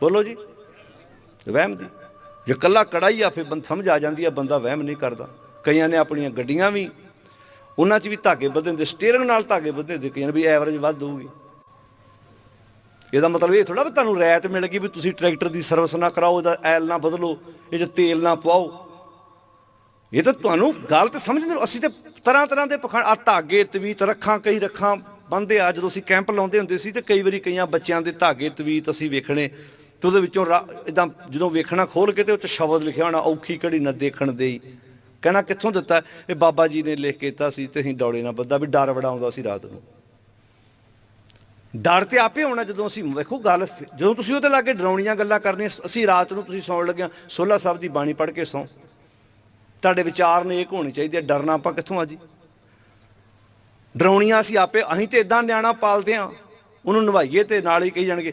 ਬੋਲੋ ਜੀ। ਵਹਿਮ ਦੀ। ਜੇ ਕੱਲਾ ਕੜਾਈ ਆ ਫੇ ਬੰਦ ਸਮਝ ਆ ਜਾਂਦੀ ਆ, ਬੰਦਾ ਵਹਿਮ ਨਹੀਂ ਕਰਦਾ। ਕਈਆਂ ਨੇ ਆਪਣੀਆਂ ਗੱਡੀਆਂ ਵੀ, ਉਹਨਾਂ 'ਚ ਵੀ ਧਾਗੇ ਬੱਧੇ ਹੁੰਦੇ ਸਟੀਅਰਿੰਗ ਨਾਲ ਧਾਗੇ ਬੱਧੇ ਦੇ ਕਈਆਂ ਨੇ ਵੀ ਐਵਰੇਜ ਵੱਧ ਹੋਊਗੀ ਇਹਦਾ ਮਤਲਬ ਇਹ ਥੋੜਾ ਵੀ ਤੁਹਾਨੂੰ ਰਾਇਤ ਮਿਲ ਗਈ ਵੀ ਤੁਸੀਂ ਟਰੈਕਟਰ ਦੀ ਸਰਵਿਸ ਨਾ ਕਰਾਓ, ਇਹਦਾ ਐਲ ਨਾ ਬਦਲੋ, ਇਹ 'ਚ ਤੇਲ ਨਾ ਪਵਾਓ। ਇਹ ਤਾਂ ਤੁਹਾਨੂੰ ਗਲਤ ਸਮਝਦੇ ਅਸੀਂ ਤੇ ਤਰ੍ਹਾਂ ਤਰ੍ਹਾਂ ਦੇ ਪਖੰਡ ਆ ਧਾਗੇ, ਤਵੀਤ ਰੱਖਾਂ, ਕਈ ਰੱਖਾਂ ਬੰਦੇ ਆ। ਜਦੋਂ ਅਸੀਂ ਕੈਂਪ ਲਾਉਂਦੇ ਹੁੰਦੇ ਸੀ ਤੇ ਕਈ ਵਾਰੀ ਕਈਆਂ ਬੱਚਿਆਂ ਦੇ ਧਾਗੇ, ਤਵੀਤ ਅਸੀਂ ਵੇਖਣੇ। ਤੇ ਉਹਦੇ ਵਿੱਚੋਂ ਇਦਾਂ ਜਦੋਂ ਵੇਖਣਾ ਖੋਲ ਕੇ ਤੇ ਉਹ ਚ ਸ਼ਬਦ ਲਿਖਿਆ ਹੋਣਾ, ਔਖੀ ਘੜੀ ਨਾ ਦੇਖਣ ਦੇਈ। ਕਹਿਣਾ ਕਿੱਥੋਂ ਦਿੱਤਾ? ਇਹ ਬਾਬਾ ਜੀ ਨੇ ਲਿਖ ਕੇ ਦਿੱਤਾ ਸੀ ਤੇ ਅਸੀਂ ਡੌੜੇ ਨਾ ਬੱਦਾ ਵੀ ਡਰ ਬੜਾ ਆਉਂਦਾ ਸੀ ਰਾਤ ਨੂੰ। ਡਰ ਤੇ ਆਪੇ ਹੋਣਾ ਜਦੋਂ ਅਸੀਂ ਵੇਖੋ ਗੱਲ ਜਦੋਂ ਤੁਸੀਂ ਉਹਦੇ ਲਾਗੇ ਡਰਾਉਣੀਆਂ ਗੱਲਾਂ ਕਰਨੀਆਂ ਅਸੀਂ ਰਾਤ ਨੂੰ ਤੁਸੀਂ ਸੌਣ ਲੱਗਿਆ ਸੋਲਾ ਸਾਹਿਬ ਦੀ ਬਾਣੀ ਪੜ੍ਹ ਕੇ ਸੌਂ। ਤੁਹਾਡੇ ਵਿਚਾਰ ਨੇ ਇੱਕ ਹੋਣੇ ਚਾਹੀਦੇ ਡਰਨਾ ਆਪਾਂ ਕਿੱਥੋਂ ਆ ਜੀ? ਡਰਾਉਣੀਆਂ ਅਸੀਂ ਆਪੇ, ਅਸੀਂ ਤੇ ਇਦਾਂ ਨਿਆਣਾ ਪਾਲਦੇ ਆ, ਉਹਨੂੰ ਨਿਭਾਈਏ ਤੇ ਨਾਲ ਹੀ ਕਹੀ ਜਾਣਗੇ